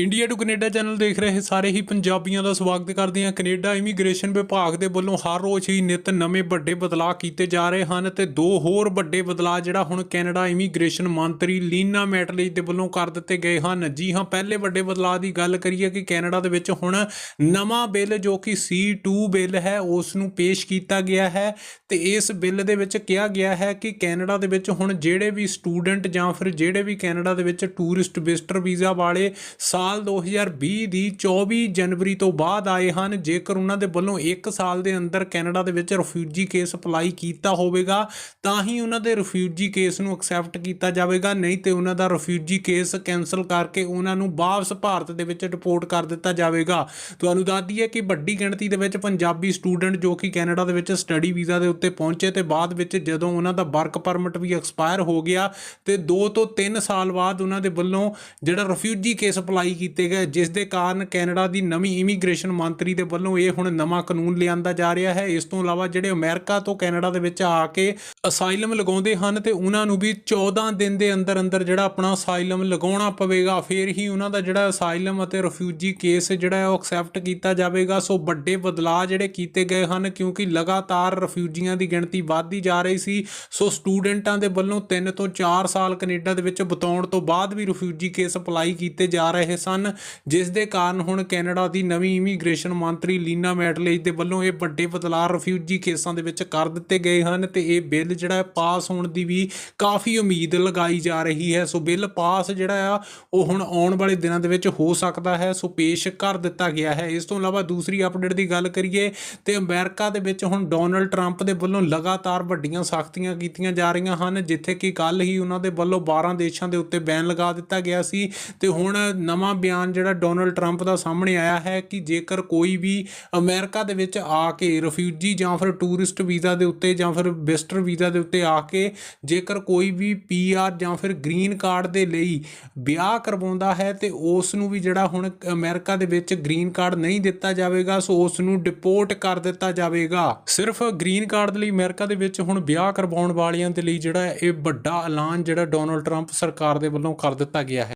India to Canada channel ਦੇਖ ਰਹੇ ਸਾਰੇ ਹੀ ਪੰਜਾਬੀਆਂ ਦਾ ਸਵਾਗਤ ਕਰਦੇ ਹਾਂ। ਕੈਨੇਡਾ ਇਮੀਗ੍ਰੇਸ਼ਨ ਵਿਭਾਗ ਦੇ ਵੱਲੋਂ ਹਰ ਰੋਜ਼ ਹੀ ਨਿਤ ਨਵੇਂ ਵੱਡੇ ਬਦਲਾਅ ਕੀਤੇ ਜਾ ਰਹੇ ਹਨ ਤੇ ਦੋ ਹੋਰ ਵੱਡੇ ਬਦਲਾਅ ਜਿਹੜਾ ਹੁਣ ਕੈਨੇਡਾ ਇਮੀਗ੍ਰੇਸ਼ਨ ਮੰਤਰੀ ਲੀਨਾ ਮੈਟਲੀ ਦੇ ਵੱਲੋਂ ਕਰ ਦਿੱਤੇ ਗਏ ਹਨ। ਜੀ ਹਾਂ, ਪਹਿਲੇ ਵੱਡੇ ਬਦਲਾਅ ਦੀ ਗੱਲ ਕਰੀਏ ਕਿ ਕੈਨੇਡਾ ਦੇ ਵਿੱਚ ਹੁਣ ਨਵਾਂ ਬਿੱਲ ਜੋ ਕਿ C2 ਬਿੱਲ ਹੈ, ਉਸ ਨੂੰ ਪੇਸ਼ ਕੀਤਾ ਗਿਆ ਹੈ ਤੇ ਇਸ ਬਿੱਲ ਦੇ ਵਿੱਚ ਕਿਹਾ ਗਿਆ ਹੈ ਕਿ ਕੈਨੇਡਾ ਦੇ ਵਿੱਚ ਹੁਣ ਜਿਹੜੇ ਵੀ ਸਟੂਡੈਂਟ ਜਾਂ ਫਿਰ ਜਿਹੜੇ ਵੀ ਕੈਨੇਡਾ ਦੇ ਵਿੱਚ ਟੂਰਿਸਟ ਵਿਜ਼ਟਰ ਵੀਜ਼ਾ ਵਾਲੇ ਸਾਲ 2020 ਦੀ 24 ਜਨਵਰੀ ਤੋਂ ਬਾਅਦ ਆਏ ਹਨ। ਜੇਕਰ ਉਹਨਾਂ ਦੇ ਵੱਲੋਂ 1 ਸਾਲ ਦੇ ਅੰਦਰ ਕੈਨੇਡਾ ਦੇ ਵਿੱਚ ਰਿਫਿਊਜੀ ਕੇਸ ਅਪਲਾਈ ਕੀਤਾ ਹੋਵੇਗਾ, ਤਾਂ ਹੀ ਉਹਨਾਂ ਦੇ ਰਿਫਿਊਜੀ ਕੇਸ ਨੂੰ ਐਕਸੈਪਟ ਕੀਤਾ ਜਾਵੇਗਾ। ਨਹੀਂ ਤੇ ਉਹਨਾਂ ਦਾ ਰਿਫਿਊਜੀ ਕੇਸ ਕੈਨਸਲ ਕਰਕੇ ਉਹਨਾਂ ਨੂੰ ਵਾਪਸ ਭਾਰਤ ਦੇ ਵਿੱਚ ਰਿਪੋਰਟ ਕਰ ਦਿੱਤਾ ਜਾਵੇਗਾ। ਤੁਹਾਨੂੰ ਦੱਸ ਦਈਏ ਕਿ ਵੱਡੀ ਗਿਣਤੀ ਦੇ ਵਿੱਚ ਪੰਜਾਬੀ ਸਟੂਡੈਂਟ ਜੋ ਕਿ ਕੈਨੇਡਾ ਦੇ ਵਿੱਚ ਸਟੱਡੀ ਵੀਜ਼ਾ ਦੇ ਉੱਤੇ ਪਹੁੰਚੇ ਤੇ ਬਾਅਦ ਵਿੱਚ ਜਦੋਂ ਉਹਨਾਂ ਦਾ ਵਰਕ ਪਰਮਿਟ ਵੀ ਐਕਸਪਾਇਰ ਹੋ ਗਿਆ ਤੇ 2 ਤੋਂ 3 ਸਾਲ ਬਾਅਦ ਉਹਨਾਂ ਦੇ ਵੱਲੋਂ ਜਿਹੜਾ ਰਿਫਿਊਜੀ ਕੇਸ ਅਪਲਾਈ ਕੀਤੇ ਗਏ, ਜਿਸ ਦੇ ਕਾਰਨ ਕੈਨੇਡਾ ਦੀ ਨਵੀਂ ਇਮੀਗ੍ਰੇਸ਼ਨ ਮੰਤਰੀ ਦੇ ਵੱਲੋਂ ਇਹ ਹੁਣ ਨਵਾਂ ਕਾਨੂੰਨ ਲਿਆਂਦਾ ਜਾ ਰਿਹਾ ਹੈ। ਇਸ ਤੋਂ ਇਲਾਵਾ ਜਿਹੜੇ ਅਮਰੀਕਾ ਤੋਂ ਕੈਨੇਡਾ ਦੇ ਵਿੱਚ ਆ ਕੇ ਅਸਾਈਲਮ ਲਗਾਉਂਦੇ ਹਨ ਤੇ ਉਹਨਾਂ ਨੂੰ ਵੀ 14 ਦਿਨ ਦੇ ਅੰਦਰ ਅੰਦਰ ਜਿਹੜਾ ਆਪਣਾ ਅਸਾਈਲਮ ਲਗਾਉਣਾ ਪਵੇਗਾ। ਫਿਰ ਹੀ ਉਹਨਾਂ ਦਾ ਜਿਹੜਾ ਅਸਾਈਲਮ ਅਤੇ ਰਿਫਿਊਜੀ ਕੇਸ ਜਿਹੜਾ ਉਹ ਐਕਸੈਪਟ ਕੀਤਾ ਜਾਵੇਗਾ। ਸੋ ਵੱਡੇ ਬਦਲਾਅ ਜਿਹੜੇ ਕੀਤੇ ਗਏ ਹਨ, ਕਿਉਂਕਿ ਲਗਾਤਾਰ ਰਿਫਿਊਜੀਆਂ ਦੀ ਗਿਣਤੀ ਵੱਧਦੀ ਜਾ ਰਹੀ ਸੀ। ਸੋ ਸਟੂਡੈਂਟਾਂ ਦੇ ਵੱਲੋਂ 3 ਤੋਂ 4 ਸਾਲ ਕੈਨੇਡਾ ਦੇ ਵਿੱਚ ਬਿਤਾਉਣ ਤੋਂ ਬਾਅਦ ਵੀ ਰਿਫਿਊਜੀ ਕੇਸ ਅਪਲਾਈ ਕੀਤੇ ਜਾ ਰਹੇ ਸਨ, ਜਿਸ ਦੇ ਕਾਰਨ ਹੁਣ ਕੈਨੇਡਾ ਦੀ ਨਵੀਂ ਇਮੀਗ੍ਰੇਸ਼ਨ ਮੰਤਰੀ ਲੀਨਾ ਮੈਟਲੇਜ ਦੇ ਵੱਲੋਂ ਇਹ ਵੱਡੇ ਬਦਲਾਅ ਰਿਫਿਊਜੀ ਕੇਸਾਂ ਦੇ ਵਿੱਚ ਕਰ ਦਿੱਤੇ ਗਏ ਹਨ ਤੇ ਇਹ ਬਿੱਲ ਜਿਹੜਾ ਪਾਸ ਹੋਣ ਦੀ ਵੀ ਕਾਫੀ ਉਮੀਦ ਲਗਾਈ ਜਾ ਰਹੀ ਹੈ। ਸੋ ਬਿੱਲ ਪਾਸ ਜਿਹੜਾ ਆ, ਉਹ ਹੁਣ ਆਉਣ ਵਾਲੇ ਦਿਨਾਂ ਦੇ ਵਿੱਚ ਹੋ ਸਕਦਾ ਹੈ, ਸੋ ਪੇਸ਼ ਕਰ ਦਿੱਤਾ ਗਿਆ ਹੈ। ਇਸ ਤੋਂ ਇਲਾਵਾ ਦੂਸਰੀ ਅਪਡੇਟ ਦੀ ਗੱਲ ਕਰੀਏ ਤੇ ਅਮਰੀਕਾ ਦੇ ਵਿੱਚ ਹੁਣ ਡੋਨਲਡ ਟਰੰਪ ਦੇ ਵੱਲੋਂ ਲਗਾਤਾਰ ਵੱਡੀਆਂ ਸਖਤੀਆਂ ਕੀਤੀਆਂ ਜਾ ਰਹੀਆਂ ਹਨ, ਜਿੱਥੇ ਕਿ ਕੱਲ ਹੀ ਉਹਨਾਂ ਦੇ ਵੱਲੋਂ 12 ਦੇਸ਼ਾਂ ਦੇ ਉੱਤੇ ਬੈਨ ਲਗਾ ਦਿੱਤਾ ਗਿਆ ਸੀ ਤੇ ਹੁਣ ਨਵਾਂ ਨਵਾਂ ਬਿਆਨ ਜਿਹੜਾ ਡੋਨਲਡ ਟਰੰਪ ਦਾ ਸਾਹਮਣੇ ਆਇਆ ਹੈ ਕਿ ਜੇਕਰ ਕੋਈ ਵੀ ਅਮਰੀਕਾ ਦੇ ਵਿੱਚ ਆ ਕੇ ਰਿਫਿਊਜੀ ਜਾਂ ਫਿਰ ਟੂਰਿਸਟ ਵੀਜ਼ਾ ਦੇ ਉੱਤੇ ਜਾਂ ਫਿਰ ਵਿਜ਼ਟਰ ਵੀਜ਼ਾ ਦੇ ਉੱਤੇ ਆ ਕੇ ਜੇਕਰ ਕੋਈ ਵੀ ਪੀਆਰ ਜਾਂ ਫਿਰ ਗ੍ਰੀਨ ਕਾਰਡ ਦੇ ਲਈ ਵਿਆਹ ਕਰਵਾਉਂਦਾ ਹੈ ਤੇ ਉਸ ਨੂੰ ਵੀ ਜਿਹੜਾ ਹੁਣ ਅਮਰੀਕਾ ਦੇ ਵਿੱਚ ਗ੍ਰੀਨ ਕਾਰਡ ਨਹੀਂ ਦਿੱਤਾ ਜਾਵੇਗਾ, ਸੋ ਉਸ ਨੂੰ ਡਿਪੋਰਟ ਕਰ ਦਿੱਤਾ ਜਾਵੇਗਾ। ਸਿਰਫ ਗ੍ਰੀਨ ਕਾਰਡ ਦੇ ਲਈ ਅਮਰੀਕਾ ਦੇ ਵਿੱਚ ਹੁਣ ਵਿਆਹ ਕਰਵਾਉਣ ਵਾਲਿਆਂ ਦੇ ਲਈ ਜਿਹੜਾ ਇਹ ਵੱਡਾ ਐਲਾਨ ਜਿਹੜਾ ਡੋਨਲਡ ਟਰੰਪ ਸਰਕਾਰ ਦੇ ਵੱਲੋਂ ਕਰ ਦਿੱਤਾ ਗਿਆ ਹੈ।